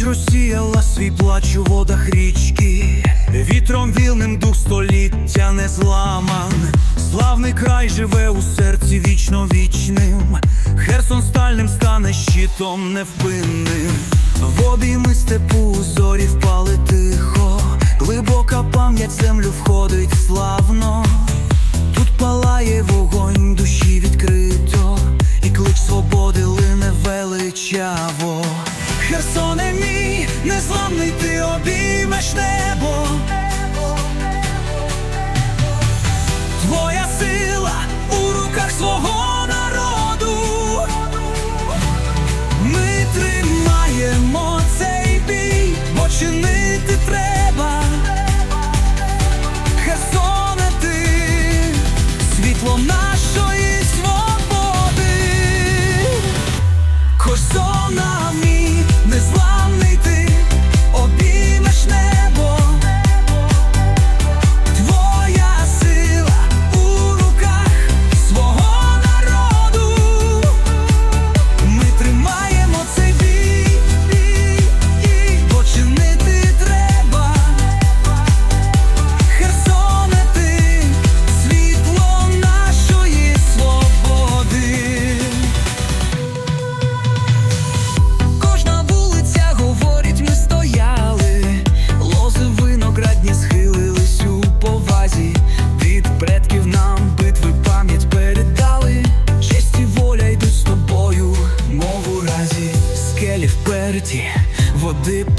Ніч розсіяла свій плач у водах річки, вітром вільним дух століття не зламан. Славний край живе у серці вічно вічним. Херсон стальним стане щитом невпинним. В обійми степу зорі впали тихо, глибока пам'ять землю входить славно. Тут палає вогонь душі відкрито, і клич свободи лине величаво.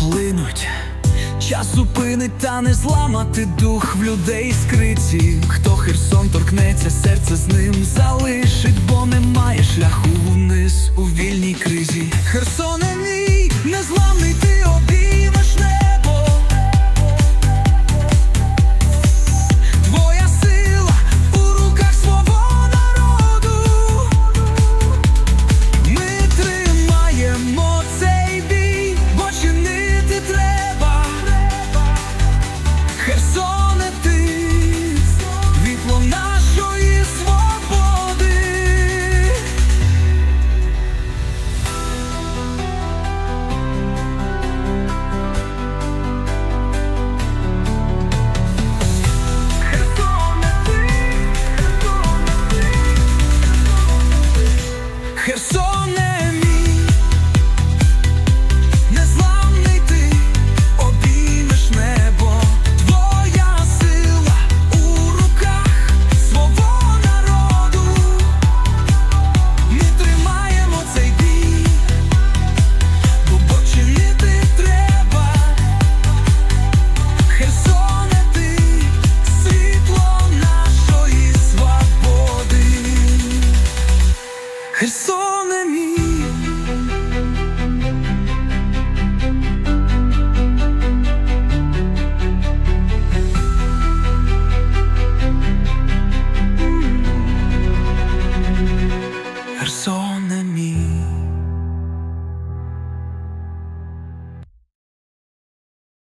Плинуть. Час зупинить та не зламати дух в людей скриті. Хто Херсон торкнеться, серце з ним залишить, бо немає шляху вниз у вільній кризі. Херсоне